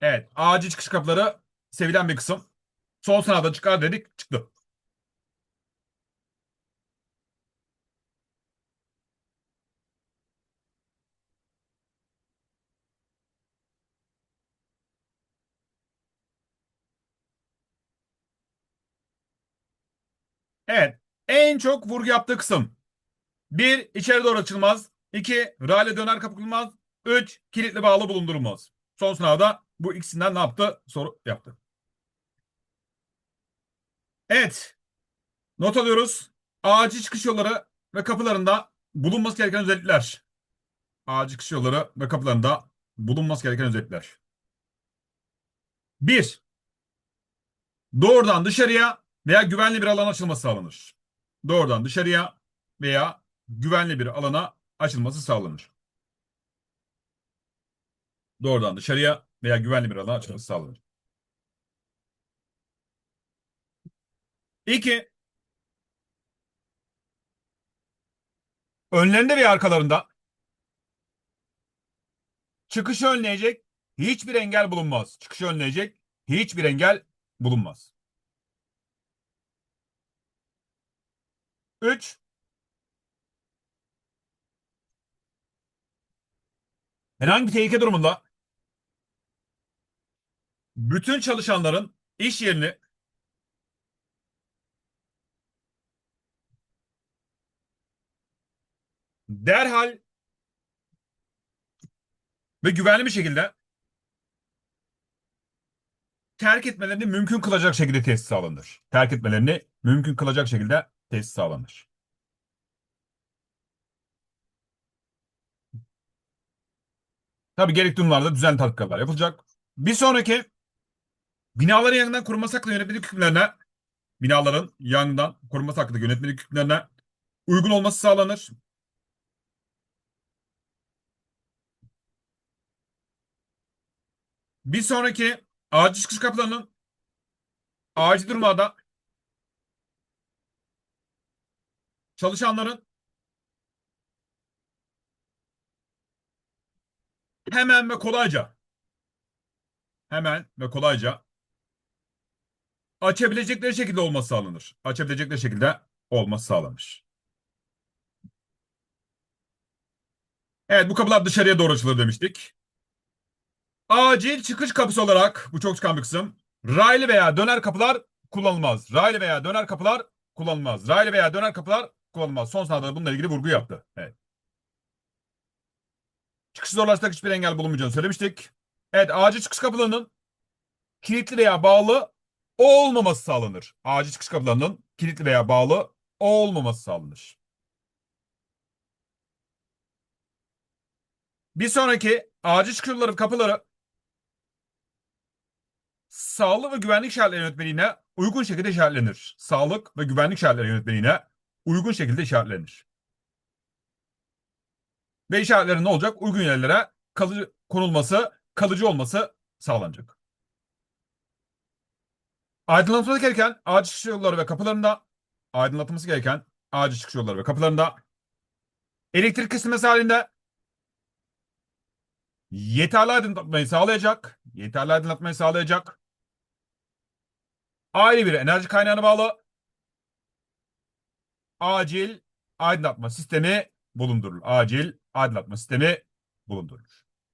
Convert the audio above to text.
Evet. Acil çıkış kapıları sevilen bir kısım. Sol sınavda çıkar dedik. Çıktı. Evet. En çok vurgu yaptığı kısım. Bir, içeri doğru açılmaz. İki, rale döner kapı kullanılmaz. Üç, kilitli bağlı bulundurulmaz. Son sınavda bu ikisinden ne yaptı? Soru yaptı. Evet. Not alıyoruz. Acil çıkış yolları ve kapılarında bulunması gereken özellikler. Acil çıkış yolları ve kapılarında bulunması gereken özellikler. Bir. Doğrudan dışarıya veya güvenli bir alana açılması sağlanır. Doğrudan dışarıya veya güvenli bir alana açılması sağlanır. Doğrudan dışarıya veya güvenli bir alana açılması sağlanır. İki, önlerinde ve arkalarında çıkışı önleyecek hiçbir engel bulunmaz. Çıkışı önleyecek hiçbir engel bulunmaz. Üç, herhangi bir tehlike durumunda bütün çalışanların iş yerini derhal ve güvenli bir şekilde terk etmelerini mümkün kılacak şekilde tesis sağlanır. Terk etmelerini mümkün kılacak şekilde tesis sağlanır. Tabii gerekli durumlarda düzenli tatbikatlar yapılacak. Bir sonraki binaların yangından korunması hakkında yönetmelik hükümlerine binaların yangından korunması hakkında yönetmelik hükümlerine uygun olması sağlanır. Bir sonraki acil çıkış kapılarının acil durumlarda çalışanların hemen ve kolayca hemen ve kolayca açabilecekleri şekilde olması sağlanır. Açabilecekleri şekilde olması sağlanır. Evet bu kapılar dışarıya doğru açılır demiştik. Acil çıkış kapısı olarak bu çok çıkan bir kısım. Raylı veya döner kapılar kullanılmaz. Raylı veya döner kapılar kullanılmaz. Raylı veya döner kapılar kullanılmaz. Son sınavda bununla ilgili vurgu yaptı. Evet. Çıkışı zorlaştıracak hiçbir engel bulunmayacağını söylemiştik. Evet acil çıkış kapılarının kilitli veya bağlı olmaması sağlanır. Acil çıkış kapılarının kilitli veya bağlı olmaması sağlanır. Bir sonraki acil çıkış yolları kapıları sağlık ve güvenlik şartları yönetmeliğine uygun şekilde işaretlenir. Sağlık ve güvenlik şartları yönetmeliğine uygun şekilde işaretlenir. Ve işaretlerin ne olacak? Uygun yerlere kalıcı konulması, kalıcı olması sağlanacak. Aydınlatılması gereken acil çıkış yolları ve kapılarında aydınlatılması gereken acil çıkış yolları ve kapılarında elektrik kesilmesi halinde yeterli aydınlatmayı sağlayacak, yeterli aydınlatmayı sağlayacak ayrı bir enerji kaynağına bağlı acil aydınlatma sistemi bulundurulur. Acil aydınlatma sistemi bulundurulur.